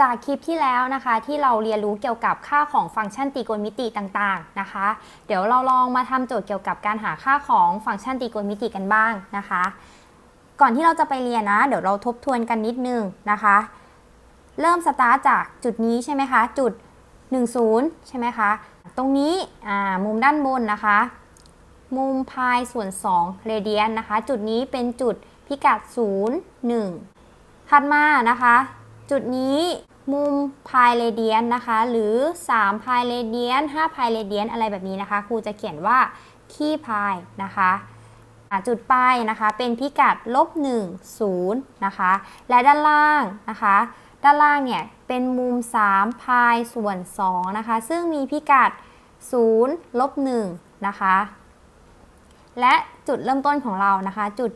จากคลิปที่แล้วนะคะ ที่เราเรียนรู้เกี่ยวกับค่าของฟังก์ชันตรีโกณมิติต่างๆนะคะ เดี๋ยวเราลองมาทำโจทย์เกี่ยวกับการหาค่าของฟังก์ชันตรีโกณมิติกันบ้างนะคะ ก่อนที่เราจะไปเรียนนะ เดี๋ยวเราทบทวนกันนิดนึงนะคะ เริ่มสตาร์ทจากจุดนี้ใช่ไหมคะจุด 10 ใช่ไหมคะ ตรงนี้มุมด้านบนนะคะ มุมพายส่วน2เรเดียนนะคะ จุดนี้เป็นจุดพิกัด 0 1 ถัดมานะคะ จุดนี้มุมพายเรเดียนนะคะ หรือ3พายเรเดียน5พายเรเดียนอะไรแบบนี้นะคะครูจะเขียนว่าขี้พายนะคะจุดป้ายนะคะเป็นพิกัดลบ1 0นะคะและด้านล่างนะคะด้านล่างเนี่ยเป็นมุม 3 พายส่วน2นะคะซึ่งมีพิกัด0ลบ1นะคะและจุดเริ่มต้นของเรานะคะจุด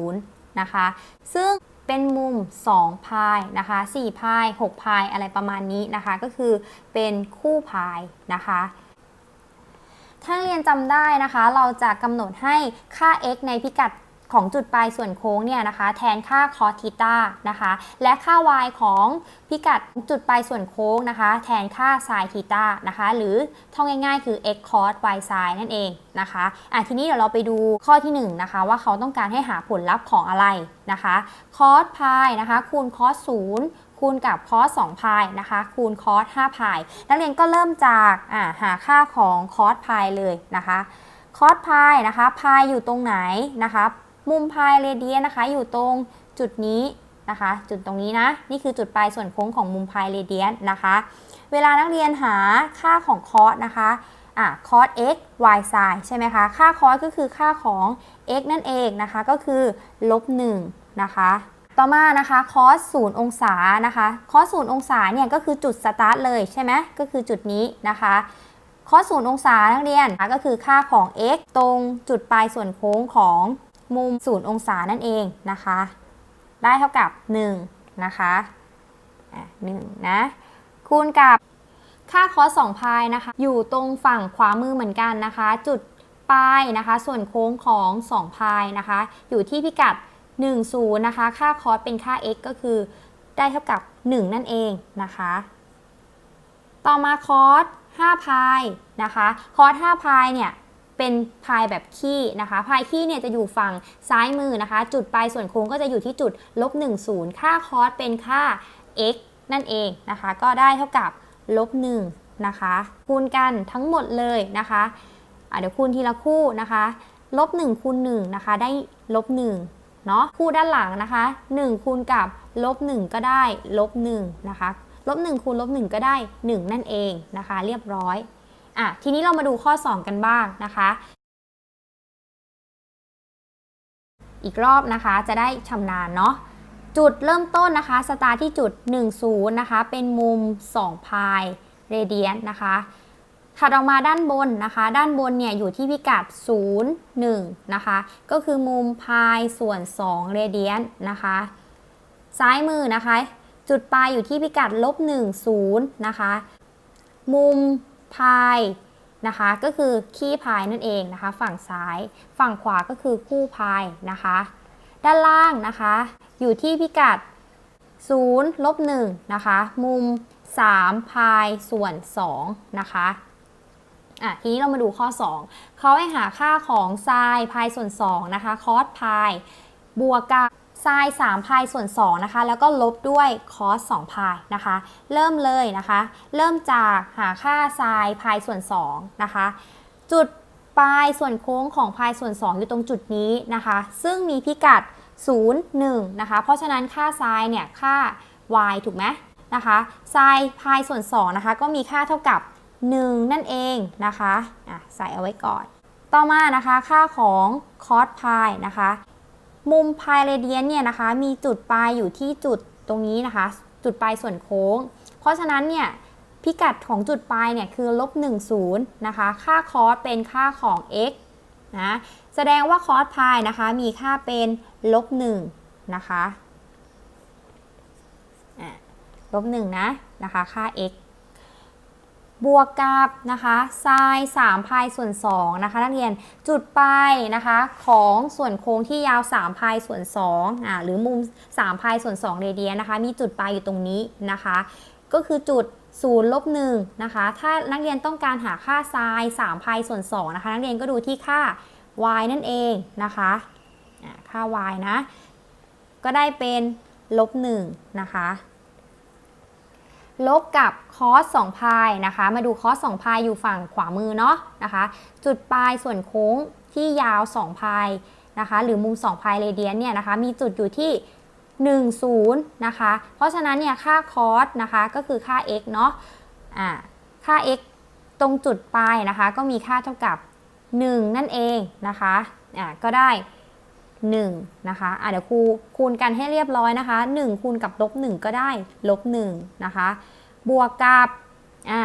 10นะคะซึ่ง เป็นมุม2พายนะคะ4พาย6พายอะไรประมาณนี้นะคะ ก็คือเป็นคู่พายนะคะถ้าเรียนจำได้นะคะ เราจะกำหนดให้ค่า x ในพิกัด ของจุดปลายส่วนโค้งเนี่ยนะคะ แทนค่า cos ธีตานะคะ และค่า y ของพิกัดจุดปลายส่วนโค้งนะคะ แทนค่า sin ธีตานะคะ หรือท่องง่ายๆ คือ x cos y sin นั่นเองนะคะอะทีนี้เดี๋ยวเราไปดูข้อที่1นงนะคะว่าเขาต้องการให้หาผลลัพธ์ของอะไรนะคะ cos พายนะคะคูณ cos 0คูณกับ cos 2พายนะคะ คูณ cos 5พายนักเรียนก็เริ่มจากอ่าหาค่าของ cos พายเลยนะคะ cos พายนะคะพายอยู่ตรงไหนนะคะ มุมพายเรเดียนนะคะ อยู่ตรงจุดนี้นะคะ จุดตรงนี้นะ นี่คือจุดปลายส่วนโค้งของมุมพายเรเดียนนะคะ เวลานักเรียนหาค่าของ cos นะคะอะ cos x y sin ใช่ไหมคะ ค่า cos ก็คือค่าของ x นั่นเองนะคะ ก็คือลบ1นะคะ ต่อมานะคะ cos 0องศานะคะ cos 0องศาเนี่ยก็คือจุดสตาร์ทเลยใช่ไหมก็คือจุดนี้นะคะ cos 0องศานักเรียนก็คือค่าของ x ตรงจุดปลายส่วนโค้งของ มุม 0 องศานั่นเองนะคะ ได้เท่ากับ 1 นะคะอะ1นะคูณกับค่า cos 2พายนะคะ อยู่ตรงฝั่งขวามือเหมือนกันนะคะ จุดปลายนะคะ ส่วนโค้งของ2พายนะคะ อยู่ที่พิกัด 1 0 นะคะ ค่า cos เป็นค่า x ก็คือได้เท่ากับ 1 นั่นเองนะคะ ต่อมา cos 5พายนะคะ cos 5พายเนี่ย เป็นพายแบบขี้นะคะพายขี้เนี่ยจะอยู่ฝั่งซ้ายมือนะคะ จุดปลายส่วนโค้งก็จะอยู่ที่จุดลบ1 0 ค่า cos เป็นค่า x นั่นเองนะคะ ก็ได้เท่ากับลบ1นะคะ คูณกันทั้งหมดเลยนะคะะเดี๋ยวคูณทีละคู่นะคะลบ1คูณ1นะคะ ได้ลบ1เนาะคู่ด้านหลังนะคะ1คูณกับลบ1ก็ได้ลบ1นะคะลบ1คูณลบ1ก็ได้ 1 นั่นเองนะคะ เรียบร้อย อะทีนี้เรามาดูข้อ 2 กันบ้างนะคะ อีกรอบนะคะจะได้ชำนาญเนาะจุดเริ่มต้นนะคะสตาร์ทที่จุด 10 นะคะ เป็นมุม 2 พายเรเดียนนะคะถัดออกมาด้านบนนะคะ ด้านบนเนี่ยอยู่ที่พิกัด 0 1 นะคะ ก็คือมุมพายส่วน 2 เรเดียนนะคะ ซ้ายมือนะคะ จุดปลายอยู่ที่พิกัดลบ1 0 นะคะ มุม พายนะคะก็คือขี้พายนั่นเองนะคะ ฝั่งซ้าย ฝั่งขวาก็คือคู่พายนะคะ ด้านล่างนะคะ อยู่ที่พิกัด0ลบ1นะคะ มุม 3 พายส่วน2นะคะอะทีนี้เรามาดูข้อ 2 เขาให้หาค่าของไซน์พายส่วน2นะคะ คอสพายบวกกับ ไซน์3พายส่วน2นะคะ แล้วก็ลบด้วยคอส2พายนะคะ เริ่มเลยนะคะ เริ่มจากหาค่าไซน์พายส่วน2นะคะ จุดปลายส่วนโค้งของพายส่วน 2 อยู่ตรงจุดนี้นะคะ ซึ่งมีพิกัด 0 1 นะคะ เพราะฉะนั้นค่าไซน์เนี่ยค่า y ถูกไหมนะคะไซน์พายส่วน2นะคะ ก็มีค่าเท่ากับ 1 นั่นเองนะคะอะใส่เอาไว้ก่อน ต่อมานะคะ ค่าของคอสพายนะคะ มุมพายเรเดียนเนี่ยนะคะมีจุดปลายอยู่ที่จุดตรงนี้นะคะ จุดปลายส่วนโค้ง เพราะฉะนั้นเนี่ยพิกัดของจุดปลายเนี่ยคือลบ1 0นะคะ ค่าคอสเป็นค่าของ x นะแสดงว่าคอสพายนะคะมีค่าเป็นลบ1นะคะอะลบ1นะนะคะค่า x บวกกับนะคะไซน์3พายส่วน2นะคะนักเรียนจุดปลายนะคะของส่วนโค้งที่ยาว3พายส่วน2อ่าหรือมุม3พายส่วน2เรเดียนนะคะ มีจุดปลายอยู่ตรงนี้นะคะ ก็คือจุด0ลบ1นะคะ ถ้านักเรียนต้องการหาค่าไซน์3พายส่วน2นะคะนักเรียนก็ดูที่ค่า y นั่นเองนะคะอ่าค่า y นะ ก็ได้เป็นลบ1นะคะ ลบกับคอส2พายนะคะ มาดูคอส2พายอยู่ฝั่งขวามือเนาะนะคะ จุดปลายส่วนโค้งที่ยาว2พายนะคะ หรือมุม2พายเรเดียนเนี่ยนะคะ มีจุดอยู่ที่ 1 0 นะคะ เพราะฉะนั้นเนี่ยค่าคอสนะคะก็คือค่า x เนาะอ่าค่า x ตรงจุดปลายนะคะ ก็มีค่าเท่ากับ 1 นั่นเองนะคะอ่าก็ได้ 1นะคะอะเดี๋ยวครูคูณกันให้เรียบร้อยนะคะ 1 คูณกับลบ1ก็ได้ลบ1นะคะ บวกกับอ่า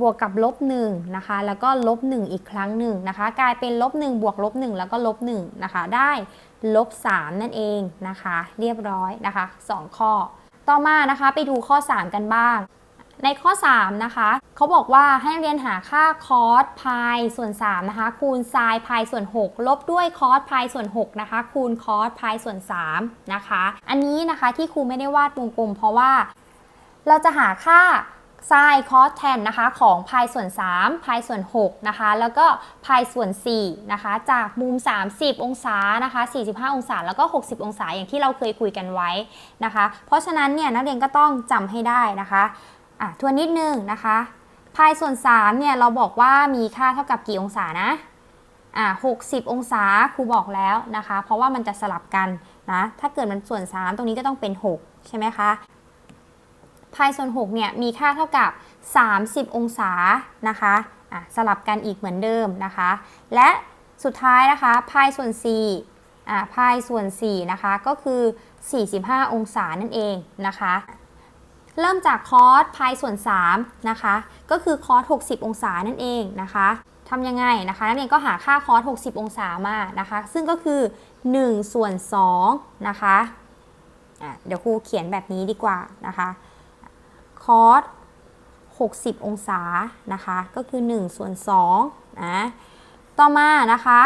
บวกกับลบ1นะคะ แล้วก็ลบ1อีกครั้งหนึ่งนะคะ กลายเป็นลบ1บวกลบ1แล้วก็ลบ1นะคะ ได้ลบ3นั่นเองนะคะ เรียบร้อยนะคะ 2 ข้อ ต่อมานะคะไปดูข้อ 3 กันบ้าง ในข้อ 3 นะคะเขาบอกว่าให้เรียนหาค่าคอสพายส่วน 3 นะคะ คูณไซน์พายส่วน 6 ลบด้วยคอสพายส่วน 6 นะคะ คูณคอสพายส่วน 3 นะคะ อันนี้นะคะที่ครูไม่ได้วาดวงกลม เพราะว่า เราจะหาค่าไซน์คอสแทนนะคะของพายส่วน3พายส่วน6นะคะ แล้วก็พายส่วน4นะคะ จากมุม 30 องศานะคะ 45 องศา แล้วก็ 60 องศาอย่างที่เราเคยคุยกันไว้นะคะ เพราะฉะนั้นเนี่ยนักเรียนก็ต้องจำให้ได้นะคะ อะทวนนิดนึงนะคะพายส่วน3เนี่ยเราบอกว่ามีค่าเท่ากับกี่องศานะอะ60 องศาครูบอกแล้วนะคะ เพราะว่ามันจะสลับกันนะถ้าเกิดมันส่วน 3 ตรงนี้ก็ต้องเป็น 6 ใช่ไหมคะพายส่วน6เนี่ยมีค่าเท่ากับ 30 องศานะคะะสลับกันอีกเหมือนเดิมนะคะ และสุดท้ายนะคะพายส่วน4อะพายส่วน4นะคะก็คือ 45 องศานั่นเองนะคะ เริ่มจากคอสพายส่วน3นะคะ ก็คือคอส60 องศานั่นเองนะคะทำยังไงนะคะ นักเรียนก็หาค่าคอส60 องศามานะคะ ซึ่งก็คือ1ส่วน2นะคะะเดี๋ยวครูเขียนแบบนี้ดีกว่านะคะคอส60 องศานะคะ ก็คือ1ส่วน2นะ ต่อมานะคะ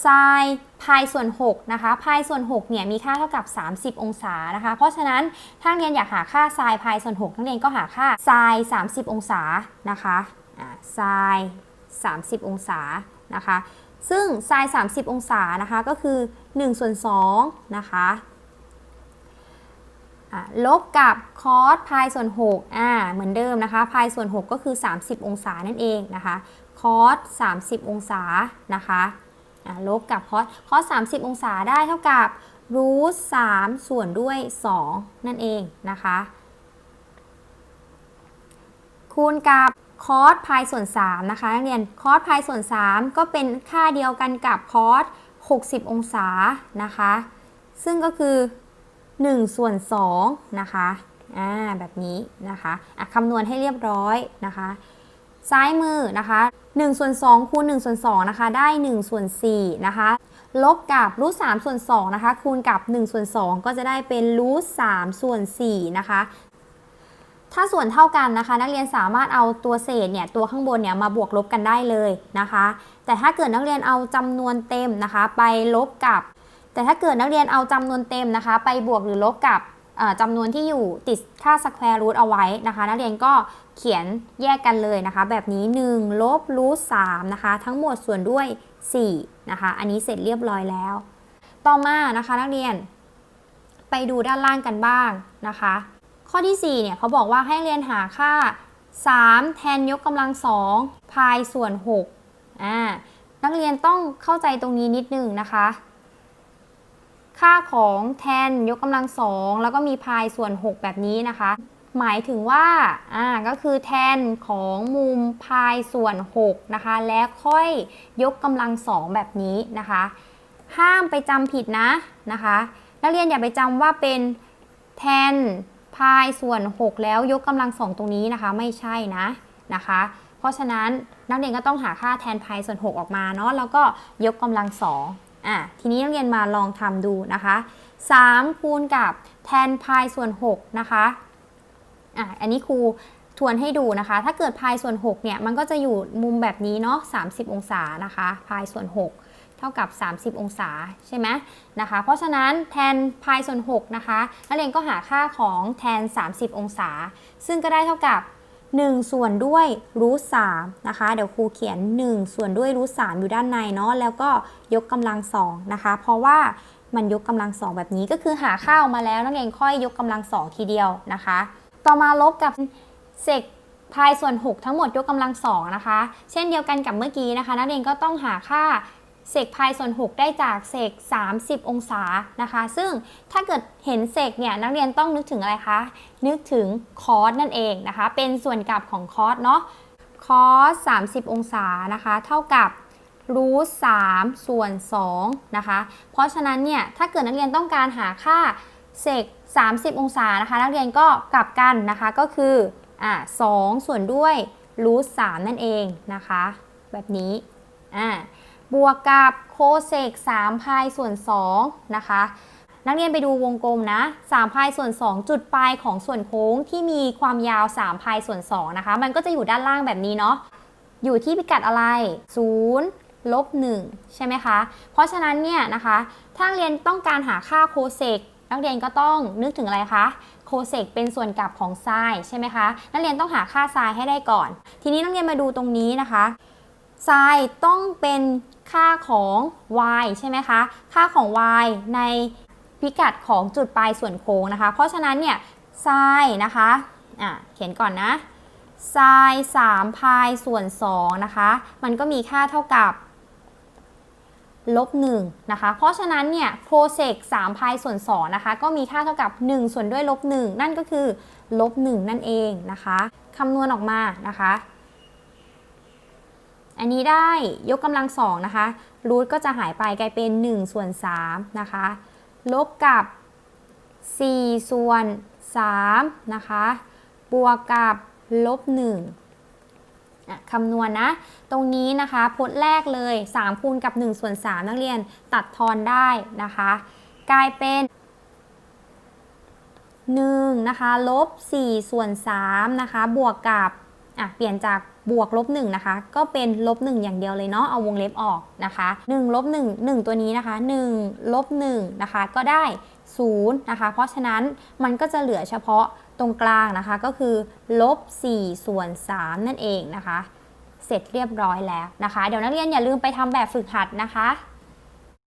ไซน์พายส่วน6นะคะพายส่วน6เนี่ยมีค่าเท่ากับ 30 องศานะคะ เพราะฉะนั้นถ้าเรียนอยากหาค่าไซน์พายส่วน6นักเรียนก็หาค่าไซน์30 องศานะคะไซน์30 องศานะคะ ซึ่งไซน์30 องศานะคะก็คือ1ส่วน2นะคะลบกับคอสพายส่วน6อ่าเหมือนเดิมนะคะพายส่วน 6 ก็คือ 30 องศานั่นเองนะคะคอส30 องศานะคะ ลบกับคอสคอส30 องศาได้เท่ากับรูท3ส่วนด้วย 2 นั่นเองนะคะ คูณกับคอสพายส่วน 3 นะคะนักเรียนคอสพายส่วน 3 ก็เป็นค่าเดียวกันกับคอส60 องศานะคะ ซึ่งก็คือ 1 ส่วน2นะคะอ่าแบบนี้นะคะะคำนวณให้เรียบร้อยนะคะ ซ้ายมือนะคะ1ส่วน2คูณ1ส่วน2นะคะได้1ส่วน4นะคะลบกับรูท3ส่วน2นะคะคูณกับ1ส่วน2ก็จะได้เป็นรูท3ส่วน4นะคะถ้าส่วนเท่ากันนะคะ นักเรียนสามารถเอาตัวเศษเนี่ยตัวข้างบนเนี่ยมาบวกลบกันได้เลยนะคะ แต่ถ้าเกิดนักเรียนเอาจำนวนเต็มนะคะ ไปลบกับ แต่ถ้าเกิดนักเรียนเอาจำนวนเต็มนะคะ ไปบวกหรือลบกับ จำนวนที่อยู่ติดค่าสแควร์รูทเอาไว้นะคะ นักเรียนก็เขียนแยกกันเลยนะคะ แบบนี้ 1 ลบรูท3นะคะ ทั้งหมดส่วนด้วย 4 นะคะ อันนี้เสร็จเรียบร้อยแล้ว ต่อมานะคะนักเรียน ไปดูด้านล่างกันบ้างนะคะ ข้อที่ 4 เนี่ยเขาบอกว่าให้เรียนหาค่า 3 แทนยกกำลัง2พายส่วน6อ่านักเรียนต้องเข้าใจตรงนี้นิดนึงนะคะ ค่าของแทนยกกำลังสองแล้วก็มีพายส่วน 6 แบบนี้นะคะ หมายถึงว่าอ่าก็คือแทนของมุมพายส่วน 6 นะคะ และค่อยยกกำลังสองแบบนี้นะคะ ห้ามไปจำผิดนะนะคะนักเรียนอย่าไปจำว่าเป็นแทนพายส่วน 6 แล้วยกกำลังสองตรงนี้นะคะ ไม่ใช่นะนะคะ เพราะฉะนั้นนักเรียนก็ต้องหาค่าแทนพายส่วน 6 ออกมาเนาะแล้วก็ยกกำลังสอง อะทีนี้นักเรียนมาลองทำดูนะคะ3คูณกับแทนพายส่วน6นะคะอะอันนี้ครูทวนให้ดูนะคะ ถ้าเกิดพายส่วน6เนี่ยมันก็จะอยู่มุมแบบนี้เนาะ30 องศานะคะพายส่วน 6 เท่ากับ 30 องศาใช่ไหมนะคะ เพราะฉะนั้นแทนพายส่วน6นะคะนักเรียนก็หาค่าของแทน 30 องศา ซึ่งก็ได้เท่ากับ 1 ส่วนด้วยรูท3นะคะ เดี๋ยวครูเขียน 1 ส่วนด้วยรูท3อยู่ด้านในเนาะแล้วก็ยกกำลัง2นะคะ เพราะว่ามันยกกำลังสองแบบนี้ก็คือหาค่าออกมาแล้วนักเรียนค่อยยกกำลังสองทีเดียวนะคะ ต่อมาลบกับเศษพายส่วน 6 ทั้งหมดยกกำลังสองนะคะ เช่นเดียวกันกับเมื่อกี้นะคะ นักเรียนก็ต้องหาค่า เศษพายส่วน 6 ได้จากเศษ30 องศานะคะ ซึ่งถ้าเกิดเห็นเศษเนี่ยนักเรียนต้องนึกถึงอะไรคะ นึกถึงคอสนั่นเองนะคะ เป็นส่วนกลับของคอสเนาะคอส30 องศานะคะ เท่ากับรูท3ส่วน2นะคะ เพราะฉะนั้นเนี่ยถ้าเกิดนักเรียนต้องการหาค่าเศษ30 องศานะคะ นักเรียนก็กลับกันนะคะก็คืออ่า2ส่วนด้วยรูท3นั่นเองนะคะ แบบนี้อ่า บวกกับโคเซก3พายส่วน2นะคะนักเรียนไปดูวงกลมนะ3พายส่วน 2 จุดปลายของส่วนโค้งที่มีความยาว3พายส่วน2นะคะ มันก็จะอยู่ด้านล่างแบบนี้เนาะ อยู่ที่พิกัดอะไร 0 ลบ 1 ใช่ไหมคะ เพราะฉะนั้นเนี่ยนะคะ ถ้าเรียนต้องการหาค่าโคเซกนักเรียนก็ต้องนึกถึงอะไรคะ โคเซกเป็นส่วนกลับของไซน์ใช่ไหมคะ นักเรียนต้องหาค่าไซน์ให้ได้ก่อน ทีนี้นักเรียนมาดูตรงนี้นะคะไซน์ต้องเป็น ค่าของ y ใช่ไหมคะ ค่าของ y ในพิกัดของจุดปลายส่วนโค้งนะคะ เพราะฉะนั้นเนี่ยไซน์นะคะ อะ เขียนก่อนนะไซน์3พายส่วน2นะคะ มันก็มีค่าเท่ากับลบ1นะคะ เพราะฉะนั้นเนี่ยโคเซก3พายส่วน2นะคะ ก็มีค่าเท่ากับ 1 ส่วนด้วยลบ1นั่นก็คือลบ1นั่นเองนะคะ คำนวณออกมานะคะ อันนี้ได้ยกกำลังสองนะคะรูทก็จะหายไปกลายเป็น 1 ส่วน3นะคะ ลบกับ 4 ส่วน3นะคะ บวกกับลบ1อะคำนวณนะ ตรงนี้นะคะพจน์แรกเลย 3 คูณกับ 1 ส่วน 3 นักเรียนตัดทอนได้นะคะ กลายเป็น1นะคะลบ 4 ส่วน3นะคะ บวกกับ อะ เปลี่ยนจาก บวกลบ1นะคะ ก็เป็นลบ1อย่างเดียวเลยเนาะเอาวงเล็บออกนะคะ1ลบ1 1 ตัวนี้นะคะ1ลบ1นะคะก็ได้0นะคะ เพราะฉะนั้นมันก็จะเหลือเฉพาะตรงกลางนะคะก็คือลบ4ส่วน3นั่นเองนะคะ เสร็จเรียบร้อยแล้วนะคะ เดี๋ยวนักเรียนอย่าลืมไปทำแบบฝึกหัดนะคะ